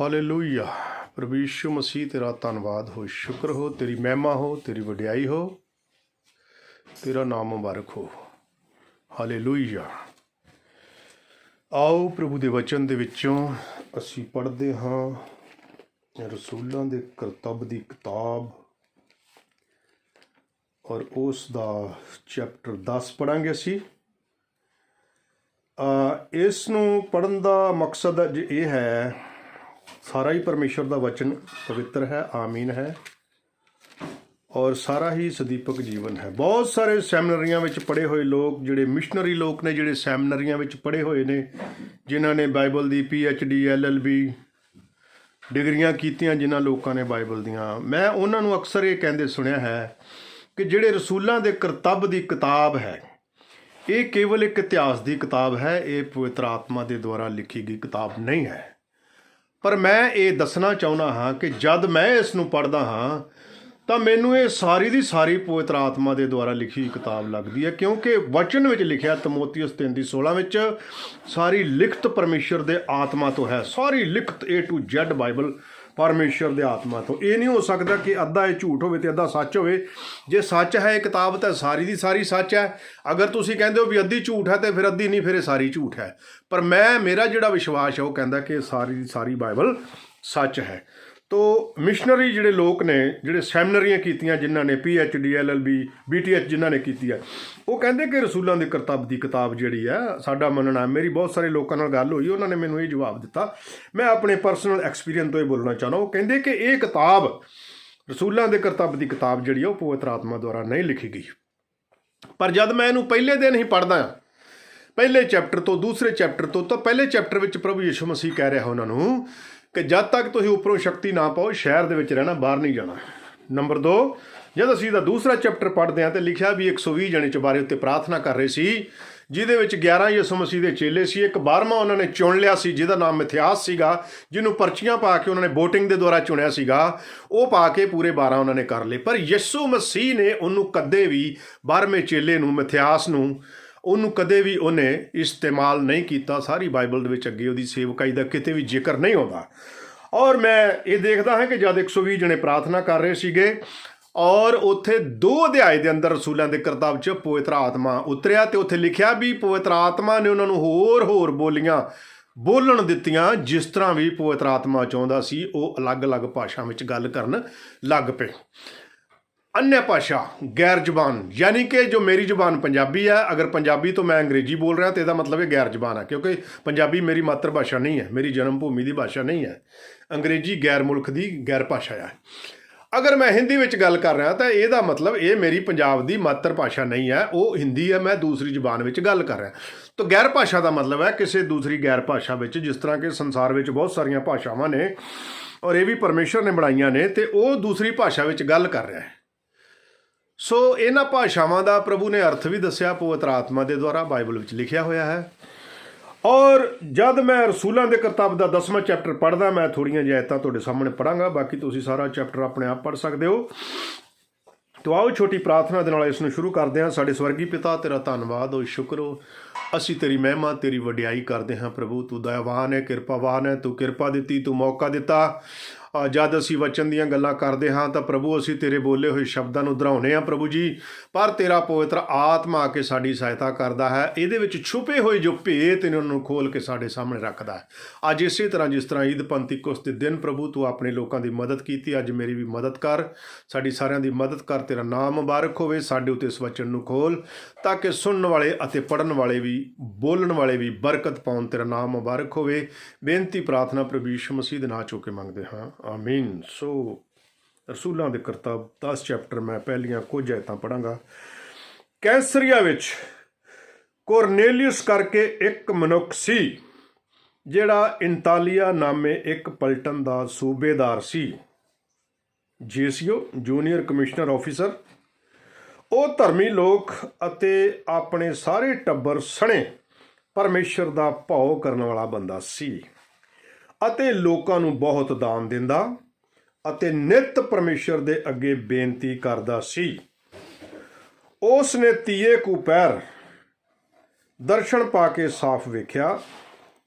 Hallelujah. ਪ੍ਰਭੂ ਯਿਸੂ ਮਸੀਹ, ਤੇਰਾ ਧੰਨਵਾਦ ਹੋ, ਸ਼ੁਕਰ ਹੋ, ਤੇਰੀ ਮਹਿਮਾ ਹੋ, ਤੇਰੀ ਵਡਿਆਈ ਹੋ, ਤੇਰਾ ਨਾਮ ਮੁਬਾਰਕ ਹੋ। ਹਾਲੇਲੂਇਆ। ਆਓ ਪ੍ਰਭੂ ਦੇ ਵਚਨ ਦੇ ਵਿੱਚੋਂ ਅਸੀਂ ਪੜ੍ਹਦੇ ਹਾਂ ਰਸੂਲਾਂ ਦੇ ਕਰਤੱਵ ਦੀ ਕਿਤਾਬ ਔਰ ਉਸ ਦਾ ਚੈਪਟਰ 10 ਪੜਾਂਗੇ ਅਸੀਂ। ਇਸ ਨੂੰ ਪੜਨ ਦਾ ਮਕਸਦ ਅੱਜ ਇਹ ਹੈ ਸਾਰਾ ਹੀ ਪਰਮੇਸ਼ਵਰ ਦਾ ਵਚਨ ਪਵਿੱਤਰ ਹੈ, ਆਮੀਨ ਹੈ ਔਰ ਸਾਰਾ ਹੀ ਸਦੀਪਕ ਜੀਵਨ ਹੈ। ਬਹੁਤ ਸਾਰੇ ਸੈਮੀਨਰੀਆਂ ਵਿੱਚ ਪੜ੍ਹੇ ਹੋਏ ਲੋਕ, ਜਿਹੜੇ ਮਿਸ਼ਨਰੀ ਲੋਕ ਨੇ, ਜਿਹੜੇ ਸੈਮੀਨਰੀਆਂ ਵਿੱਚ ਪੜ੍ਹੇ ਹੋਏ ਨੇ, ਜਿਨ੍ਹਾਂ ਨੇ ਬਾਈਬਲ ਦੀ P H D, L L B ਡਿਗਰੀਆਂ ਕੀਤੀਆਂ, ਜਿਨ੍ਹਾਂ ਲੋਕਾਂ ਨੇ ਬਾਈਬਲ ਦੀਆਂ। ਮੈਂ ਉਹਨਾਂ ਨੂੰ ਅਕਸਰ ਇਹ ਕਹਿੰਦੇ ਸੁਣਿਆ ਹੈ ਕਿ ਜਿਹੜੇ ਰਸੂਲਾਂ ਦੇ ਕਰਤੱਵ ਦੀ ਕਿਤਾਬ ਹੈ, ਇਹ ਕੇਵਲ ਇੱਕ ਇਤਿਹਾਸ ਦੀ ਕਿਤਾਬ ਹੈ, ਇਹ ਪਵਿੱਤਰ ਆਤਮਾ ਦੇ ਦੁਆਰਾ ਲਿਖੀ ਗਈ ਕਿਤਾਬ ਨਹੀਂ ਹੈ। ਪਰ ਮੈਂ ਇਹ ਦੱਸਣਾ ਚਾਹੁੰਦਾ ਹਾਂ ਕਿ ਜਦ ਮੈਂ ਇਸ ਨੂੰ ਪੜ੍ਹਦਾ ਹਾਂ, ਤਾਂ ਮੈਨੂੰ ਇਹ ਸਾਰੀ ਦੀ ਸਾਰੀ ਪਵਿੱਤਰ ਆਤਮਾ ਦੇ ਦੁਆਰਾ ਲਿਖੀ ਕਿਤਾਬ ਲੱਗਦੀ ਹੈ, ਕਿਉਂਕਿ ਵਚਨ ਵਿੱਚ ਲਿਖਿਆ ਤਮੋਥੀਉਸ 3 ਦੀ 16 ਵਿੱਚ, ਸਾਰੀ ਲਿਖਤ ਪਰਮੇਸ਼ਰ ਦੇ ਆਤਮਾ ਤੋਂ ਹੈ, ਸਾਰੀ ਲਿਖਤ A to Z ਬਾਈਬਲ ਪਰਮੇਸ਼ਰ ਦੇ ਆਤਮਾ ਤੋਂ। ਇਹ ਨਹੀਂ ਹੋ ਸਕਦਾ ਕਿ ਅੱਧਾ ਇਹ ਝੂਠ ਹੋਵੇ ਤੇ ਅੱਧਾ ਸੱਚ ਹੋਵੇ। ਜੇ ਸੱਚ ਹੈ, ਇਹ ਕਿਤਾਬ ਤਾਂ ਸਾਰੀ ਦੀ ਸਾਰੀ ਸੱਚ ਹੈ। ਅਗਰ ਤੁਸੀਂ ਕਹਿੰਦੇ ਹੋ ਵੀ ਅੱਧੀ ਝੂਠ ਹੈ, ਤੇ ਫਿਰ ਅੱਧੀ ਨਹੀਂ, ਫਿਰ ਇਹ ਸਾਰੀ ਝੂਠ ਹੈ। ਪਰ ਮੈਂ, ਮੇਰਾ ਜਿਹੜਾ ਵਿਸ਼ਵਾਸ ਹੈ, ਉਹ ਕਹਿੰਦਾ ਕਿ ਸਾਰੀ ਦੀ ਸਾਰੀ ਬਾਈਬਲ ਸੱਚ ਹੈ। ਤੋ ਮਿਸ਼ਨਰੀ ਜਿਹੜੇ ਲੋਕ ਨੇ, ਜਿਹੜੇ ਸੈਮੀਨਰੀਆਂ ਕੀਤੀਆਂ ਜਿਨ੍ਹਾਂ ਨੇ P H D L L B B T H ਜਿਨ੍ਹਾਂ ਨੇ ਕੀਤੀ ਹੈ, ਉਹ ਕਹਿੰਦੇ ਕਿ ਰਸੂਲਾਂ ਦੇ ਕਰਤੱਵ ਦੀ ਕਿਤਾਬ ਜਿਹੜੀ ਹੈ, ਸਾਡਾ ਮੰਨਣਾ ਮੇਰੀ ਬਹੁਤ ਸਾਰੇ ਲੋਕਾਂ ਨਾਲ ਗੱਲ ਹੋਈ, ਉਹਨਾਂ ਨੇ ਮੈਨੂੰ ਇਹ ਜਵਾਬ ਦਿੱਤਾ। ਮੈਂ ਆਪਣੇ ਪਰਸਨਲ ਐਕਸਪੀਰੀਅੰਸ ਤੋਂ ਇਹ ਬੋਲਣਾ ਚਾਹੁੰਦਾ ਉਹ ਕਹਿੰਦੇ ਕਿ ਇਹ ਕਿਤਾਬ, ਰਸੂਲਾਂ ਦੇ ਕਰਤੱਵ ਦੀ ਕਿਤਾਬ ਜਿਹੜੀ ਹੈ ਉਹ ਪਵਿੱਤਰ ਆਤਮਾ ਦੁਆਰਾ ਨਹੀਂ ਲਿਖੀ ਗਈ। ਪਰ ਜਦ ਮੈਂ ਇਹਨੂੰ ਪਹਿਲੇ ਦਿਨ ਹੀ ਪੜ੍ਹਦਾ ਪਹਿਲੇ ਚੈਪਟਰ ਤੋਂ ਦੂਸਰੇ ਚੈਪਟਰ ਤੋਂ, ਤਾਂ ਪਹਿਲੇ ਚੈਪਟਰ ਵਿੱਚ ਪ੍ਰਭੂ ਯਿਸੂ ਮਸੀਹ ਕਹਿ ਰਿਹਾ ਉਹਨਾਂ ਨੂੰ ਕਿ ਜਦ ਤੱਕ ਤੁਸੀਂ ਉੱਪਰੋਂ ਸ਼ਕਤੀ ਨਾ ਪਾਓ, ਸ਼ਹਿਰ ਦੇ ਵਿੱਚ ਰਹਿਣਾ, ਬਾਹਰ ਨਹੀਂ ਜਾਣਾ। ਨੰਬਰ 2 ਜਦ ਅਸੀਂ ਦਾ ਦੂਸਰਾ ਚੈਪਟਰ ਪੜ੍ਹਦੇ ਹਾਂ ਤੇ ਲਿਖਿਆ ਵੀ 120 ਜਣੇ ਚੁਬਾਰੇ ਉੱਤੇ ਪ੍ਰਾਰਥਨਾ ਕਰ ਰਹੇ ਸੀ, ਜਿਹਦੇ ਵਿੱਚ 11 ਯਿਸੂ ਮਸੀਹ ਦੇ ਚੇਲੇ ਸੀ, ਇੱਕ 12ਵਾਂ ਉਹਨਾਂ ਨੇ ਚੁਣ ਲਿਆ ਸੀ, ਜਿਹਦਾ ਨਾਮ ਮਿਥਿਆਸ ਸੀਗਾ, ਜਿਹਨੂੰ ਪਰਚੀਆਂ ਪਾ ਕੇ ਉਹਨਾਂ ਨੇ VOTING ਦੇ ਦੁਆਰਾ ਚੁਣਿਆ ਸੀਗਾ, ਉਹ ਪਾ ਕੇ ਪੂਰੇ 12 ਉਹਨਾਂ ਨੇ ਕਰ ਲਏ। ਪਰ ਯਿਸੂ ਮਸੀਹ ਨੇ ਉਹਨੂੰ ਕਦੇ ਵੀ 12ਵੇਂ ਚੇਲੇ ਨੂੰ, ਮਿਥਿਆਸ ਨੂੰ ਉਹਨੂੰ ਕਦੇ ਵੀ ਉਹਨੇ ਇਸਤੇਮਾਲ ਨਹੀਂ ਕੀਤਾ, ਸਾਰੀ ਬਾਈਬਲ ਦੇ ਵਿੱਚ ਅੱਗੇ ਉਹਦੀ ਸੇਵਕਾਈ ਦਾ ਕਿਤੇ ਵੀ ਜ਼ਿਕਰ ਨਹੀਂ ਆਉਂਦਾ। ਔਰ ਮੈਂ ਇਹ ਦੇਖਦਾ ਹਾਂ ਕਿ ਜਦ 120 ਜਣੇ ਪ੍ਰਾਰਥਨਾ ਕਰ ਰਹੇ ਸੀਗੇ, ਔਰ ਉੱਥੇ ਦੋ ਅਧਿਆਏ ਦੇ ਅੰਦਰ ਰਸੂਲਾਂ ਦੇ ਕਰਤੱਵ 'ਚ ਪਵਿੱਤਰ ਆਤਮਾ ਉਤਰਿਆ ਤੇ ਉੱਥੇ ਲਿਖਿਆ ਵੀ ਪਵਿੱਤਰ ਆਤਮਾ ਨੇ ਉਹਨਾਂ ਨੂੰ ਹੋਰ ਹੋਰ ਬੋਲੀਆਂ ਬੋਲਣ ਦਿੱਤੀਆਂ, ਜਿਸ ਤਰ੍ਹਾਂ ਵੀ ਪਵਿੱਤਰ ਆਤਮਾ ਚਾਹੁੰਦਾ ਸੀ, ਉਹ ਅਲੱਗ-ਅਲੱਗ ਭਾਸ਼ਾ ਵਿੱਚ ਗੱਲ ਕਰਨ ਲੱਗ ਪਏ। ਅਨਿਆ ਭਾਸ਼ਾ ਗੈਰ ਜ਼ਬਾਨ ਯਾਨੀ ਕਿ ਜੋ ਮੇਰੀ ਜ਼ਬਾਨ ਪੰਜਾਬੀ ਹੈ ਅਗਰ ਪੰਜਾਬੀ ਤੋਂ ਮੈਂ ਅੰਗਰੇਜ਼ੀ ਬੋਲ ਰਿਹਾ ਤੇ ਇਹਦਾ ਮਤਲਬ ਹੈ ਗੈਰ ਜ਼ਬਾਨ ਹੈ ਕਿਉਂਕਿ ਪੰਜਾਬੀ ਮੇਰੀ ਮਾਤਰ ਭਾਸ਼ਾ ਨਹੀਂ ਹੈ ਮੇਰੀ ਜਨਮ ਭੂਮੀ ਦੀ ਭਾਸ਼ਾ ਨਹੀਂ ਹੈ ਅੰਗਰੇਜ਼ੀ ਗੈਰ ਮੁਲਕ ਦੀ ਗੈਰ ਭਾਸ਼ਾ ਹੈ ਅਗਰ ਮੈਂ ਹਿੰਦੀ ਵਿੱਚ ਗੱਲ ਕਰ ਰਿਹਾ ਤਾਂ ਇਹਦਾ ਮਤਲਬ ਇਹ ਮੇਰੀ ਪੰਜਾਬ ਦੀ ਮਾਤਰ ਭਾਸ਼ਾ ਨਹੀਂ ਹੈ ਉਹ ਹਿੰਦੀ ਹੈ ਮੈਂ ਦੂਸਰੀ ਜ਼ੁਬਾਨ ਵਿੱਚ ਗੱਲ ਕਰ ਰਿਹਾ ਤਾਂ ਗੈਰ ਭਾਸ਼ਾ ਦਾ ਮਤਲਬ ਹੈ ਕਿਸੇ ਦੂਸਰੀ ਗੈਰ ਭਾਸ਼ਾ ਵਿੱਚ ਜਿਸ ਤਰ੍ਹਾਂ ਕਿ ਸੰਸਾਰ ਵਿੱਚ ਬਹੁਤ ਸਾਰੀਆਂ ਭਾਸ਼ਾਵਾਂ ਨੇ ਔਰ ਇਹ ਵੀ ਪਰਮੇਸ਼ਰ ਨੇ ਬਣਾਈਆਂ ਨੇ ਤੇ ਉਹ ਦੂਸਰੀ ਭਾਸ਼ਾ ਵਿੱਚ ਗੱਲ ਕਰ ਰਿਹਾ ਹੈ ਸੋ ਇਹਨਾਂ ਭਾਸ਼ਾਵਾਂ ਦਾ ਪ੍ਰਭੂ ਨੇ ਅਰਥ ਵੀ ਦੱਸਿਆ ਪਵਿੱਤਰ ਆਤਮਾ ਦੇ ਦੁਆਰਾ, ਬਾਈਬਲ ਵਿੱਚ ਲਿਖਿਆ ਹੋਇਆ ਹੈ। ਔਰ ਜਦ ਮੈਂ ਰਸੂਲਾਂ ਦੇ ਕਰਤੱਵ ਦਾ 10ਵਾਂ ਚੈਪਟਰ ਪੜ੍ਹਦਾ, ਮੈਂ ਥੋੜੀਆਂ ਜਿਹਾ ਤੁਹਾਡੇ ਸਾਹਮਣੇ ਪੜਾਂਗਾ ਬਾਕੀ ਤੁਸੀਂ ਸਾਰਾ ਚੈਪਟਰ ਆਪਣੇ ਆਪ ਪੜ੍ਹ ਸਕਦੇ ਹੋ। ਤੋ ਆਓ ਛੋਟੀ ਪ੍ਰਾਰਥਨਾ ਦੇ ਨਾਲ ਇਸ ਨੂੰ ਸ਼ੁਰੂ ਕਰਦੇ ਹਾਂ। ਸਾਡੇ ਸਵਰਗੀ ਪਿਤਾ, ਤੇਰਾ ਧੰਨਵਾਦ ਹੋ ਸ਼ੁਕਰ ਹੋ ਅਸੀਂ ਤੇਰੀ ਮਹਿਮਾ, ਤੇਰੀ ਵਡਿਆਈ ਕਰਦੇ ਹਾਂ ਪ੍ਰਭੂ। ਤੂੰ ਦਇਆਵਾਨ ਹੈ, ਕਿਰਪਾਵਾਨ ਹੈ, ਤੂੰ ਕਿਰਪਾ ਦਿੱਤੀ, ਤੂੰ ਮੌਕਾ ਦਿੱਤਾ। ਜਦ ਅਸੀਂ ਵਚਨ ਦੀਆਂ ਗੱਲਾਂ ਕਰਦੇ ਹਾਂ ਤਾਂ ਪ੍ਰਭੂ ਅਸੀਂ ਤੇਰੇ ਬੋਲੇ ਹੋਏ ਸ਼ਬਦਾਂ ਨੂੰ ਦੁਹਰਾਉਂਦੇ ਹਾਂ ਪ੍ਰਭੂ ਜੀ। ਪਰ ਤੇਰਾ ਪਵਿੱਤਰ ਆਤਮਾ ਆ ਕੇ ਸਾਡੀ ਸਹਾਇਤਾ ਕਰਦਾ ਹੈ। ਇਹਦੇ ਵਿੱਚ ਛੁਪੇ ਹੋਏ ਜੋ ਭੇਤ ਨੇ ਉਹਨਾਂ ਨੂੰ ਖੋਲ ਕੇ ਸਾਡੇ ਸਾਹਮਣੇ ਰੱਖਦਾ ਹੈ। ਅੱਜ ਇਸੇ ਤਰ੍ਹਾਂ ਜਿਸ ਤਰ੍ਹਾਂ ਈਦ ਪੰਤੀਕੋਸ ਦੇ ਦਿਨ ਪ੍ਰਭੂ ਤੂੰ ਆਪਣੇ ਲੋਕਾਂ ਦੀ ਮਦਦ ਕੀਤੀ, ਅੱਜ ਮੇਰੀ ਵੀ ਮਦਦ ਕਰ। ਸਾਡੀ ਸਾਰਿਆਂ ਦੀ ਮਦਦ ਕਰ, ਤੇਰਾ ਨਾਮ ਮੁਬਾਰਕ ਹੋਵੇ, ਸਾਡੇ ਉੱਤੇ ਇਸ ਵਚਨ ਨੂੰ ਖੋਲ ਤਾਂ ਕਿ ਸੁਣਨ ਵਾਲੇ ਅਤੇ ਪੜਨ ਵਾਲੇ ਵੀ, ਬੋਲਣ ਵਾਲੇ ਵੀ ਬਰਕਤ ਪਾਉਣ ਤੇਰਾ ਨਾਮ ਮੁਬਾਰਕ ਹੋਵੇ। ਬੇਨਤੀ, ਪ੍ਰਾਰਥਨਾ ਪ੍ਰਭੂ ਯਿਸੂ ਮਸੀਹ ਦੇ ਨਾਂ ਚੋ ਕੇ ਮੰਗਦੇ ਹਾਂ। ਆਮੀਨ ਸੋ ਰਸੂਲਾਂ ਦੇ ਕਰਤੱਵ 10 ਚੈਪਟਰ ਮੈਂ ਪਹਿਲੀਆਂ ਕੁਝ ਆਇਤਾਂ ਪੜਾਂਗਾ ਕੈਂਸਰੀਆ ਵਿੱਚ ਕੋਰਨੇਲੀਅਸ ਕਰਕੇ ਇੱਕ ਮਨੁੱਖ ਸੀ, ਜਿਹੜਾ ਇੰਤਾਲੀਆ ਨਾਮੇ ਇੱਕ ਪਲਟਨ ਦਾ ਸੂਬੇਦਾਰ ਸੀ। JCO, junior commissioner officer. ਉਹ ਧਰਮੀ ਲੋਕ ਅਤੇ ਆਪਣੇ ਸਾਰੇ ਟੱਬਰ ਸਣੇ ਪਰਮੇਸ਼ਰ ਦਾ ਭਾਉ ਕਰਨ ਵਾਲਾ ਬੰਦਾ ਸੀ। ਅਤੇ ਲੋਕਾਂ ਨੂੰ ਬਹੁਤ ਦਾਨ ਦਿੰਦਾ ਅਤੇ ਨਿਤ ਪਰਮੇਸ਼ਰ ਦੇ ਅੱਗੇ ਬੇਨਤੀ ਕਰਦਾ ਸੀ। ਉਸ ਨੇ ਤੀਏ ਕੁ ਪੈਰ ਦਰਸ਼ਨ ਪਾ ਕੇ ਸਾਫ਼ ਵੇਖਿਆ।